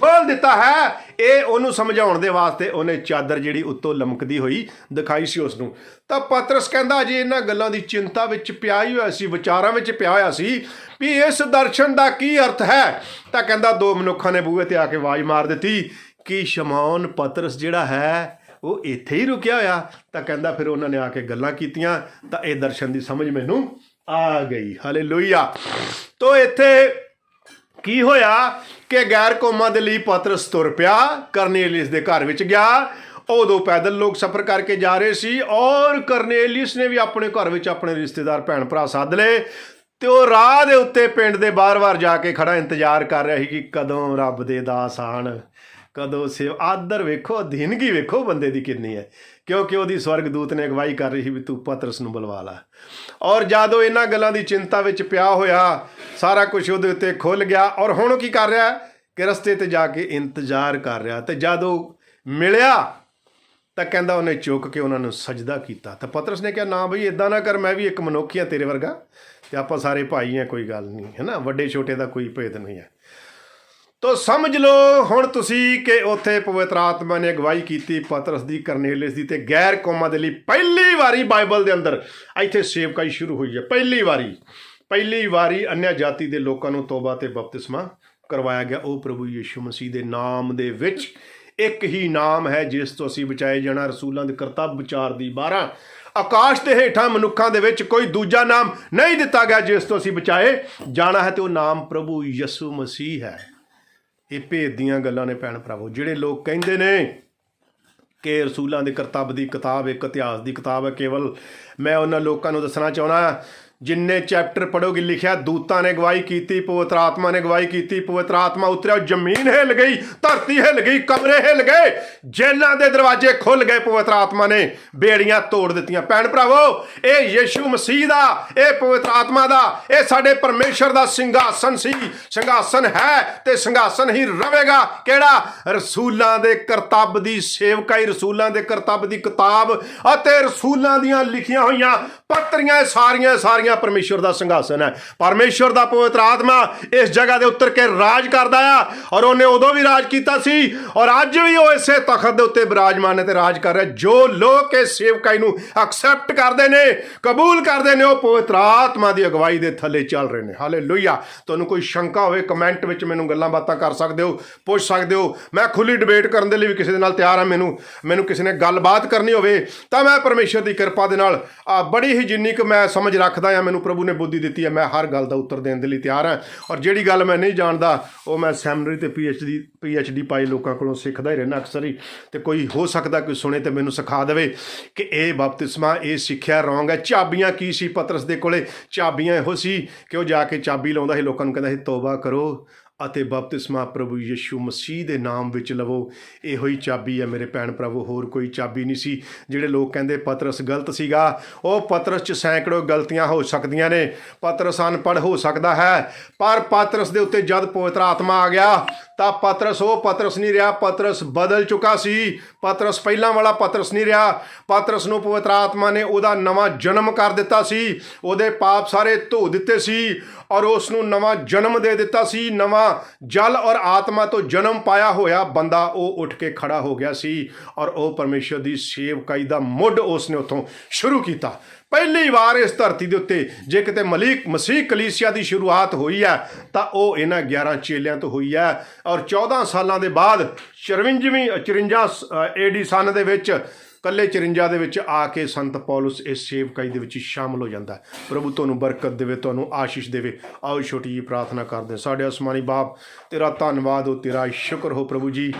ਖੋਲ ਦਿੱਤਾ ਹੈ। ਇਹ ਉਹਨੂੰ ਸਮਝਾਉਣ ਦੇ ਵਾਸਤੇ ਉਹਨੇ ਚਾਦਰ ਜਿਹੜੀ ਉੱਤੋਂ ਲਮਕਦੀ ਹੋਈ ਦਿਖਾਈ ਸੀ ਉਸ ਨੂੰ ਤਾਂ ਪਤਰਸ ਕਹਿੰਦਾ, ਜੀ ਇਹਨਾਂ ਗੱਲਾਂ ਦੀ ਚਿੰਤਾ ਵਿੱਚ ਪਿਆ ਹੀ ਹੋਇਆ ਸੀ, ਵਿਚਾਰਾਂ ਵਿੱਚ ਪਿਆ ਹੋਇਆ ਸੀ ਵੀ ਇਸ ਦਰਸ਼ਨ ਦਾ ਕੀ ਅਰਥ ਹੈ? ਤਾਂ ਕਹਿੰਦਾ, ਦੋ ਮਨੁੱਖਾਂ ਨੇ ਬੂਹੇ ਤੇ ਆ ਕੇ ਆਵਾਜ਼ ਮਾਰ ਦਿੱਤੀ ਕਿ ਸ਼ਮੌਨ ਪਤਰਸ ਜਿਹੜਾ ਹੈ, ਉਹ ਇੱਥੇ ਹੀ ਰੁਕਿਆ ਹੋਇਆ। ਤਾਂ ਕਹਿੰਦਾ, ਫਿਰ ਉਹਨਾਂ ਨੇ ਆ ਕੇ ਗੱਲਾਂ ਕੀਤੀਆਂ। ਤਾਂ ਇਹ ਦਰਸ਼ਨ ਦੀ ਸਮਝ ਮੈਨੂੰ ਆ ਗਈ। ਹਾਲੇਲੂਇਆ ਤੋ ਇੱਥੇ ਕੀ ਹੋਇਆ? ਕਿ ਗੈਰ ਕੌਮਾਂ ਦੇ ਲਈ ਪਤਰਸ ਤੁਰ ਪਿਆ ਕਰਨੇਲਿਸ ਦੇ ਘਰ ਵਿੱਚ ਗਿਆ। ਉਦੋਂ ਪੈਦਲ ਲੋਕ ਸਫ਼ਰ ਕਰਕੇ ਜਾ ਰਹੇ ਸੀ ਔਰ ਕਰਨੇਲਿਸ ਨੇ ਵੀ ਆਪਣੇ ਘਰ ਵਿੱਚ ਆਪਣੇ ਰਿਸ਼ਤੇਦਾਰ, ਭੈਣ ਭਰਾ ਸੱਦ ਲਏ ਤੇ ਉਹ ਰਾਹ ਦੇ ਉੱਤੇ ਪਿੰਡ ਦੇ ਬਾਰ-ਬਾਰ ਜਾ ਕੇ ਖੜਾ ਇੰਤਜ਼ਾਰ ਕਰ ਰਿਹਾ ਸੀ ਕਿ ਕਦੋਂ ਰੱਬ ਦੇ ਦਾਸ ਆਣ, ਕਦੋਂ ਸੇਵ। ਆਦਰ ਵੇਖੋ, ਅਧੀਨਗੀ ਵੇਖੋ ਬੰਦੇ ਦੀ ਕਿੰਨੀ ਹੈ, ਕਿਉਂਕਿ ਉਹਦੀ ਸਵਰਗਦੂਤ ਨੇ ਅਗਵਾਈ ਕਰ ਰਹੀ ਸੀ ਵੀ ਤੂੰ ਪਤਰਸ ਨੂੰ ਬੁਲਵਾ ਲਾ। ਔਰ ਜਦੋਂ ਇਹਨਾਂ ਗੱਲਾਂ ਦੀ ਚਿੰਤਾ ਵਿੱਚ ਪਿਆ ਹੋਇਆ, ਸਾਰਾ ਕੁਝ ਉਹਦੇ ਉੱਤੇ ਖੁੱਲ ਗਿਆ। ਔਰ ਹੁਣ ਕੀ ਕਰ ਰਿਹਾ ਕਿ ਰਸਤੇ ਤੇ ਜਾ ਕੇ ਇੰਤਜ਼ਾਰ ਕਰ ਰਿਹਾ। ਤੇ ਜਦੋਂ ਮਿਲਿਆ, ਤਾਂ ਕਹਿੰਦਾ ਉਹਨੇ ਚੁੱਕ ਕੇ ਉਹਨਾਂ ਨੂੰ ਸਜਦਾ ਕੀਤਾ। ਤਾਂ ਪਤਰਸ ਨੇ ਕਿਹਾ, ਨਾ ਬਈ ਇਦਾਂ ਨਾ ਕਰ, ਮੈਂ ਵੀ ਇੱਕ ਮਨੁੱਖ ਹੀ ਹਾਂ ਤੇਰੇ ਵਰਗਾ। ਤੇ ਆਪਾਂ ਸਾਰੇ ਭਾਈ ਹਾਂ ਕੋਈ ਗੱਲ ਨਹੀਂ ਹੈ ਨਾ ਵੱਡੇ ਛੋਟੇ ਦਾ ਕੋਈ ਭੇਦ ਨਹੀਂ ਹੈ। ਤੋ ਸਮਝ ਲਓ, ਹੁਣ ਤੁਸੀਂ ਕਿ ਉੱਥੇ ਪਵਿੱਤਰ ਆਤਮਾ ਨੇ ਅਗਵਾਈ ਕੀਤੀ ਪਤਰਸ ਦੀ, ਕਰਨੇਲਿਸ ਦੀ ਤੇ ਗੈਰ ਕੌਮਾਂ ਦੇ ਲਈ ਪਹਿਲੀ ਵਾਰੀ ਬਾਈਬਲ ਦੇ ਅੰਦਰ ਇੱਥੇ ਸੇਵਕਾਈ ਸ਼ੁਰੂ ਹੋਈ ਹੈ। ਪਹਿਲੀ ਵਾਰੀ ਪਹਿਲੀ ਵਾਰੀ ਅਨਿਆ ਜਾਤੀ ਦੇ ਲੋਕਾਂ ਨੂੰ ਤੋਬਾ ਤੇ ਬਪਤਿਸਮਾ ਕਰਵਾਇਆ ਗਿਆ। ਉਹ ਪ੍ਰਭੂ ਯੀਸ਼ੂ ਮਸੀਹ ਦੇ ਨਾਮ ਦੇ ਵਿੱਚ ਇੱਕ ਹੀ ਨਾਮ ਹੈ, ਜਿਸ ਤੋਂ ਅਸੀਂ ਬਚਾਏ ਜਾਣਾ। ਰਸੂਲਾਂ ਦੇ ਕਰਤੱਵ ਵਿਚਾਰ ਦੀ 12 ਆਕਾਸ਼ ਦੇ ਹੇਠਾਂ ਮਨੁੱਖਾਂ ਦੇ ਵਿੱਚ ਕੋਈ ਦੂਜਾ ਨਾਮ ਨਹੀਂ ਦਿੱਤਾ ਗਿਆ, ਜਿਸ ਤੋਂ ਅਸੀਂ ਬਚਾਏ ਜਾਣਾ ਹੈ ਤੇ ਉਹ ਨਾਮ ਪ੍ਰਭੂ ਯਿਸੂ ਮਸੀਹ ਹੈ। ਇਹ ਭੇਦ ਦੀਆਂ ਗੱਲਾਂ ਨੇ ਭੈਣ ਭਰਾਵੋ, ਜਿਹੜੇ ਲੋਕ ਕਹਿੰਦੇ ਨੇ ਕਿ ਰਸੂਲਾਂ ਦੇ ਕਰਤੱਵ ਦੀ ਕਿਤਾਬ ਇੱਕ ਇਤਿਹਾਸ ਦੀ ਕਿਤਾਬ ਹੈ ਕੇਵਲ ਮੈਂ ਉਹਨਾਂ ਲੋਕਾਂ ਨੂੰ ਦੱਸਣਾ ਚਾਹੁੰਦਾ ਜਿੰਨੇ ਚੈਪਟਰ ਪੜੋਗੇ ਲਿਖਿਆ ਦੂਤਾਂ ਨੇ ਗਵਾਹੀ ਕੀਤੀ, ਪਵਿੱਤਰ ਆਤਮਾ ਨੇ ਗਵਾਹੀ ਕੀਤੀ, ਪਵਿੱਤਰ ਆਤਮਾ ਉਤਰਿਆ, ਜ਼ਮੀਨ ਹਿੱਲ ਗਈ, ਧਰਤੀ ਹਿੱਲ ਗਈ, ਕਮਰੇ ਹਿੱਲ ਗਏ ਜੇਲਾਂ ਦੇ ਦਰਵਾਜ਼ੇ ਖੁੱਲ ਗਏ, ਪਵਿੱਤਰ ਆਤਮਾ ਨੇ ਬੇੜੀਆਂ ਤੋੜ ਦਿੱਤੀਆਂ। ਭੈਣ ਭਰਾਵੋ, ਇਹ ਯੀਸ਼ੂ ਮਸੀਹ ਦਾ, ਇਹ ਪਵਿੱਤਰ ਆਤਮਾ ਦਾ, ਇਹ ਸਾਡੇ ਪਰਮੇਸ਼ਰ ਦਾ ਸਿੰਘਾਸਨ ਸੀ। ਸਿੰਘਾਸਨ ਹੈ ਤੇ ਸਿੰਘਾਸਨ ਹੀ ਰਹੇਗਾ। ਕਿਹੜਾ? ਰਸੂਲਾਂ ਦੇ ਕਰਤੱਵ ਦੀ ਸੇਵਕਾਈ ਰਸੂਲਾਂ ਦੇ ਕਰਤੱਵ ਦੀ ਕਿਤਾਬ ਅਤੇ ਰਸੂਲਾਂ ਦੀਆਂ ਲਿਖੀਆਂ ਹੋਈਆਂ ਪੱਤਰੀਆਂ ਸਾਰੀਆਂ ਸਾਰੀਆਂ ਸਾਰੀਆਂ ਪਰਮੇਸ਼ਰ ਦਾ ਸੰਘਾਸਨ ਹੈ। ਪਰਮੇਸ਼ਰ ਦਾ ਪਵਿੱਤਰ ਆਤਮਾ ਇਸ ਜਗ੍ਹਾ ਦੇ ਉੱਤਰ ਕੇ ਰਾਜ ਕਰਦਾ ਆ ਔਰ ਉਹਨੇ ਉਦੋਂ ਵੀ ਰਾਜ ਕੀਤਾ ਸੀ ਔਰ ਅੱਜ ਵੀ ਉਹ ਇਸੇ ਤਖਤ ਦੇ ਉੱਤੇ ਬਿਰਾਜਮਾਨ ਹੈ ਤੇ ਰਾਜ ਕਰ ਰਿਹਾ ਜੋ ਲੋਕ ਇਸ ਸੇਵਕਾਈ ਨੂੰ ਐਕਸੈਪਟ ਕਰਦੇ ਨੇ, ਕਬੂਲ ਕਰਦੇ ਨੇ, ਉਹ ਪਵਿੱਤਰ ਆਤਮਾ ਦੀ ਅਗਵਾਈ ਦੇ ਥੱਲੇ ਚੱਲ ਰਹੇ ਨੇ। ਹਾਲੇਲੂਇਆ ਤੁਹਾਨੂੰ ਕੋਈ ਸ਼ੰਕਾ ਹੋਵੇ ਕਮੈਂਟ ਵਿੱਚ ਮੈਨੂੰ ਗੱਲਾਂ ਬਾਤਾਂ ਕਰ ਸਕਦੇ ਹੋ, ਪੁੱਛ ਸਕਦੇ ਹੋ। ਮੈਂ ਖੁੱਲੀ ਡਿਬੇਟ ਕਰਨ ਦੇ ਲਈ ਵੀ ਕਿਸੇ ਦੇ ਨਾਲ ਤਿਆਰ ਹਾਂ ਮੈਨੂੰ ਮੈਨੂੰ ਕਿਸੇ ਨੇ ਗੱਲਬਾਤ ਕਰਨੀ ਹੋਵੇ, ਤਾਂ ਮੈਂ ਪਰਮੇਸ਼ਰ ਦੀ ਕਿਰਪਾ ਦੇ ਨਾਲ ਬੜੀ ਹੀ ਜਿੰਨੀ ਕੁ ਮੈਂ ਸਮਝ ਰੱਖਦਾ ਹਾਂ ਮੈਨੂੰ ਪ੍ਰਭੂ ਨੇ ਬੁੱਧੀ ਦਿੱਤੀ ਹੈ ਮੈਂ ਹਰ ਗੱਲ ਦਾ ਉੱਤਰ ਦੇਣ ਦੇ ਲਈ ਤਿਆਰ ਹਾਂ ਔਰ ਜਿਹੜੀ ਗੱਲ ਮੈਂ ਨਹੀਂ ਜਾਣਦਾ, ਉਹ ਮੈਂ ਸੈਮਨਰੀ ਤੇ ਪੀਐਚਡੀ ਪੀਐਚਡੀ ਪਾਈ ਲੋਕਾਂ ਕੋਲੋਂ ਸਿੱਖਦਾ ਹੀ ਰਹਿਣਾ ਅਕਸਰ ਹੀ। ਤੇ ਕੋਈ ਹੋ ਸਕਦਾ ਕੋਈ ਸੁਣੇ ਤੇ ਮੈਨੂੰ ਸਿਖਾ ਦੇਵੇ ਕਿ ਇਹ ਬਪਤਿਸਮਾ, ਇਹ ਸਿੱਖਿਆ ਰੋਂਗ ਹੈ ਚਾਬੀਆਂ ਕੀ ਸੀ ਪਤਰਸ ਦੇ ਕੋਲੇ? ਚਾਬੀਆਂ ਇਹੋ ਸੀ ਕਿ ਉਹ ਜਾ ਕੇ ਚਾਬੀ ਲਾਉਂਦਾ ਸੀ, ਲੋਕਾਂ ਨੂੰ ਕਹਿੰਦਾ ਸੀ, ਤੋਬਾ ਕਰੋ ਅਤੇ ਬਪਤਿਸਮਾ ਪ੍ਰਭੂ ਯਿਸੂ ਮਸੀਹ ਦੇ ਨਾਮ ਵਿੱਚ ਲਵੋ। ਇਹੋ ਹੀ ਚਾਬੀ ਹੈ ਮੇਰੇ ਭੈਣ ਭਰਾਵੋ ਹੋਰ ਕੋਈ ਚਾਬੀ ਨਹੀਂ ਸੀ। ਜਿਹੜੇ ਲੋਕ ਕਹਿੰਦੇ ਪਤਰਸ ਗਲਤ ਸੀਗਾ, ਉਹ ਪਤਰਸ 'ਚ ਸੈਂਕੜੋ ਗਲਤੀਆਂ ਹੋ ਸਕਦੀਆਂ ਨੇ। ਪਤਰਸ ਅਨਪੜ੍ਹ ਹੋ ਸਕਦਾ ਹੈ, ਪਰ ਪਤਰਸ ਦੇ ਉੱਤੇ ਜਦ ਪਵਿੱਤਰ ਆਤਮਾ ਆ ਗਿਆ, ਤਾਂ ਪਤਰਸ, ਉਹ ਪਤਰਸ ਨਹੀਂ ਰਿਹਾ। ਪਤਰਸ ਬਦਲ ਚੁੱਕਾ ਸੀ। ਪਤਰਸ ਪਹਿਲਾਂ ਵਾਲਾ ਪਤਰਸ ਨਹੀਂ ਰਿਹਾ। ਪਤਰਸ ਨੂੰ ਪਵਿੱਤਰ ਆਤਮਾ ਨੇ ਉਹਦਾ ਨਵਾਂ ਜਨਮ ਕਰ ਦਿੱਤਾ ਸੀ। ਉਹਦੇ ਪਾਪ ਸਾਰੇ ਧੋ ਦਿੱਤੇ ਸੀ ਔਰ ਉਸ ਨੂੰ ਨਵਾਂ ਜਨਮ ਦੇ ਦਿੱਤਾ ਸੀ। ਨਵਾਂ ਜਲ ਔਰ ਆਤਮਾ ਤੋਂ ਜਨਮ ਪਾਇਆ ਹੋਇਆ ਬੰਦਾ ਉਹ ਉੱਠ ਕੇ ਖੜਾ ਹੋ ਗਿਆ ਸੀ ਔਰ ਉਹ ਪਰਮੇਸ਼ਰ ਦੀ ਸੇਵਕਾਈ ਦਾ ਮੁੱਢ ਉਸਨੇ ਉੱਥੋਂ ਸ਼ੁਰੂ ਕੀਤਾ। ਪਹਿਲੀ ਵਾਰ ਇਸ ਧਰਤੀ ਦੇ ਉੱਤੇ ਜੇ ਕਿਤੇ ਮਲੀਕ ਮਸੀਹ ਕਲੀਸਿਆ ਦੀ ਸ਼ੁਰੂਆਤ ਹੋਈ ਹੈ, ਤਾਂ ਉਹ ਇਹਨਾਂ 11 ਚੇਲਿਆਂ ਤੋਂ ਹੋਈ ਹੈ ਔਰ 14 ਸਾਲਾਂ ਦੇ ਬਾਅਦ 54ਵੀਂ 54 ਏਡੀ ਸਨ ਦੇ ਵਿੱਚ ਕੱਲੇ 54 ਦੇ ਵਿੱਚ ਆ ਕੇ ਸੰਤ ਪੌਲਸ ਇਸ ਸੇਵਕਾਈ ਦੇ ਵਿੱਚ ਸ਼ਾਮਲ ਹੋ ਜਾਂਦਾ ਪ੍ਰਭੂ ਤੁਹਾਨੂੰ ਬਰਕਤ ਦੇਵੇ, ਤੁਹਾਨੂੰ ਆਸ਼ੀਸ਼ ਦੇਵੇ। ਆਓ ਛੋਟੀ ਜੀ ਪ੍ਰਾਰਥਨਾ ਕਰਦੇ ਸਾਡੇ ਅਸਮਾਨੀ ਬਾਪ, ਤੇਰਾ ਧੰਨਵਾਦ ਹੋ ਤੇਰਾ ਸ਼ੁਕਰ ਹੋ ਪ੍ਰਭੂ ਜੀ।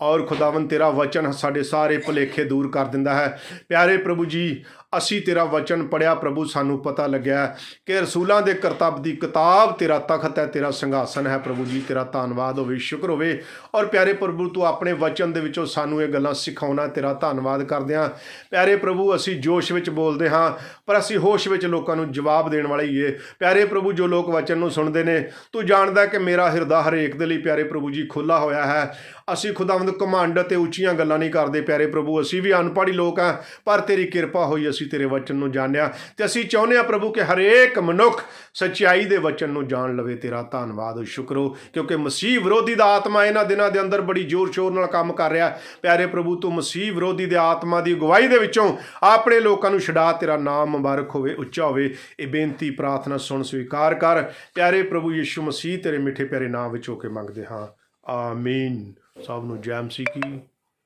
ਔਰ ਖੁਦਾਵੰ ਤੇਰਾ ਵਚਨ ਸਾਡੇ ਸਾਰੇ ਭੁਲੇਖੇ ਦੂਰ ਕਰ ਦਿੰਦਾ ਹੈ। ਪਿਆਰੇ ਪ੍ਰਭੂ ਜੀ ਅਸੀਂ ਤੇਰਾ ਵਚਨ ਪੜਿਆ ਪ੍ਰਭੂ, ਸਾਨੂੰ ਪਤਾ ਲੱਗਿਆ ਕਿ ਰਸੂਲਾਂ ਦੇ ਕਰਤੱਵ ਦੀ ਕਿਤਾਬ ਤੇਰਾ ਤਖਤ ਹੈ, ਤੇਰਾ ਸੰਘਾਸਨ ਹੈ ਪ੍ਰਭੂ ਜੀ, ਤੇਰਾ ਧੰਨਵਾਦ ਹੋਵੇ, ਸ਼ੁਕਰ ਹੋਵੇ। ਔਰ ਪਿਆਰੇ ਪ੍ਰਭੂ, ਤੂੰ ਆਪਣੇ ਵਚਨ ਦੇ ਵਿੱਚੋਂ ਸਾਨੂੰ ਇਹ ਗੱਲਾਂ ਸਿਖਾਉਣਾ, ਤੇਰਾ ਧੰਨਵਾਦ ਕਰਦੇ ਹਾਂ। ਪਿਆਰੇ ਪ੍ਰਭੂ, ਅਸੀਂ ਜੋਸ਼ ਵਿੱਚ ਬੋਲਦੇ ਹਾਂ, ਪਰ ਅਸੀਂ ਹੋਸ਼ ਵਿੱਚ ਲੋਕਾਂ ਨੂੰ ਜਵਾਬ ਦੇਣ ਵਾਲੇ ਹੀ ਏ ਪਿਆਰੇ ਪ੍ਰਭੂ, ਜੋ ਲੋਕ ਵਚਨ ਨੂੰ ਸੁਣਦੇ ਨੇ, ਤੂੰ ਜਾਣਦਾ ਕਿ ਮੇਰਾ ਹਿਰਦਾ ਹਰੇਕ ਦੇ ਲਈ ਪਿਆਰੇ ਪ੍ਰਭੂ ਜੀ ਖੁੱਲਾ ਹੋਇਆ ਹੈ। ਅਸੀਂ ਖੁਦਾਵੰਦ ਕਮਾਂਡ ਤੇ ਉੱਚੀਆਂ ਗੱਲਾਂ ਨਹੀਂ ਕਰਦੇ ਪਿਆਰੇ ਪ੍ਰਭੂ, ਅਸੀਂ ਵੀ ਅਨਪੜ੍ਹ ਲੋਕ ਹਾਂ, ਪਰ ਤੇਰੀ ਕਿਰਪਾ ਹੋਈ ਅਸੀਂ ਤੇਰੇ ਵਚਨ ਨੂੰ ਜਾਣਿਆ ਤੇ ਅਸੀਂ ਚਾਹੁੰਦੇ ਹਾਂ ਪ੍ਰਭੂ ਕਿ ਹਰੇਕ ਮਨੁੱਖ ਸੱਚਾਈ ਦੇ ਵਚਨ ਨੂੰ ਜਾਣ ਲਵੇ। ਤੇਰਾ ਧੰਨਵਾਦ, ਸ਼ੁਕਰੋ ਕਿਉਂਕਿ ਮਸੀਹ ਵਿਰੋਧੀ ਦਾ ਆਤਮਾ ਇਹਨਾਂ ਦਿਨਾਂ ਦੇ ਅੰਦਰ ਬੜੀ ਜ਼ੋਰ ਸ਼ੋਰ ਨਾਲ ਕੰਮ ਕਰ ਰਿਹਾ। ਪਿਆਰੇ ਪ੍ਰਭੂ, ਤੂੰ ਮਸੀਹ ਵਿਰੋਧੀ ਦੇ ਆਤਮਾ ਦੀ ਅਗਵਾਈ ਦੇ ਵਿੱਚੋਂ ਆਪਣੇ ਲੋਕਾਂ ਨੂੰ ਛਡਾ, ਤੇਰਾ ਨਾਮ ਮੁਬਾਰਕ ਹੋਵੇ, ਉੱਚਾ ਹੋਵੇ। ਇਹ ਬੇਨਤੀ, ਪ੍ਰਾਰਥਨਾ ਸੁਣ, ਸਵੀਕਾਰ ਕਰ। ਪਿਆਰੇ ਪ੍ਰਭੂ ਯਿਸੂ ਮਸੀਹ, ਤੇਰੇ ਮਿੱਠੇ ਪਿਆਰੇ ਨਾਮ ਵਿੱਚ ਹੋ ਕੇ ਮੰਗਦੇ ਹਾਂ। ਆਮੀਨ। ਸਭ ਨੂੰ ਜੈਮ ਮਸੀਹ ਕੀ